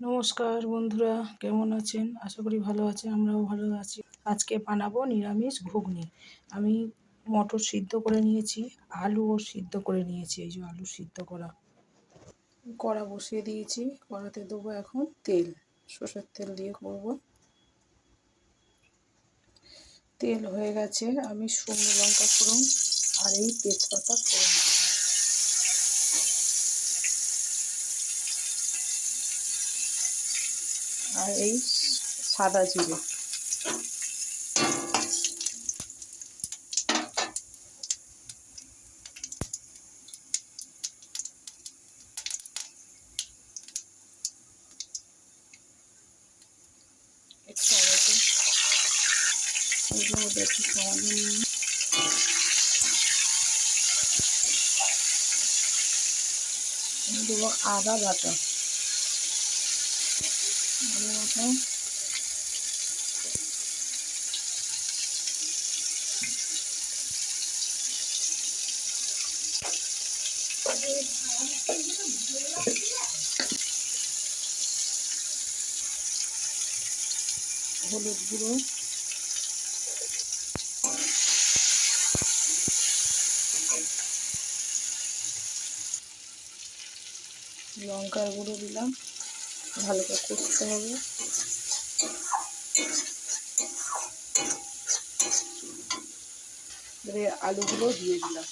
নমস্কার বন্ধুরা, কেমন আছেন? আশা করি ভালো আছেন, আমরাও ভালো আছি। আজকে বানাবো নিরামিষ ঘুগনি। আমি মটর সিদ্ধ করে নিয়েছি আলুও সিদ্ধ করে নিয়েছি, এই যে আলু সিদ্ধ করা। কড়া বসিয়ে দিয়েছি, কড়াতে দেবো এখন তেল, সর্ষের তেল দিয়ে করব। তেল হয়ে গেছে, আমি শুকনো লঙ্কা ফোড়ন আর এই তেজপাতা ফোড়ন। আর এই সাদা জিরে। একটু টমেটো দেবো আদা বাটা। মতো হলুদ গুঁড়ো। লঙ্কার গুঁড়ো দিলাম। ভালো করে কষতে হবে। আলুগুলো দিয়ে দিলাম।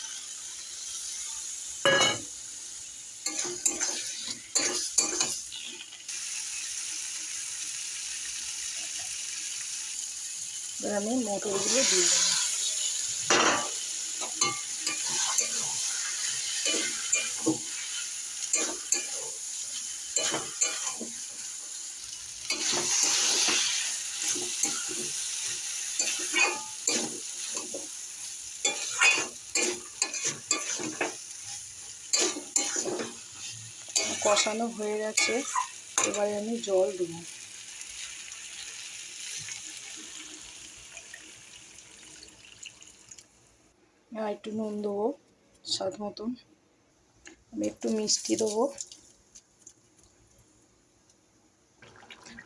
এবার আমি মটরগুলো দিয়ে দেবো কষানো হয়ে গেছে। এবারে আমি জল দেবো। আর একটু নুন দেবো, স্বাদ মতন। আমি একটু মিষ্টি দেবো।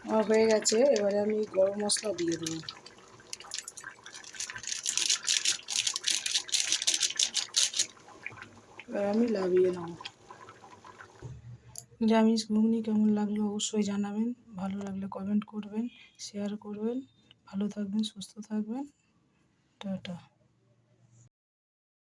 আমার হয়ে গেছে, এবারে আমি গরম মশলা দিয়ে দেবো। এবার আমি লাগিয়ে নেব। নিরামিষ ঘুগনি কেমন লাগল অবশ্যই জানাবেন। ভালো লাগলে কমেন্ট করবেন শেয়ার করবেন। ভালো থাকবেন, সুস্থ থাকবেন। টাটা।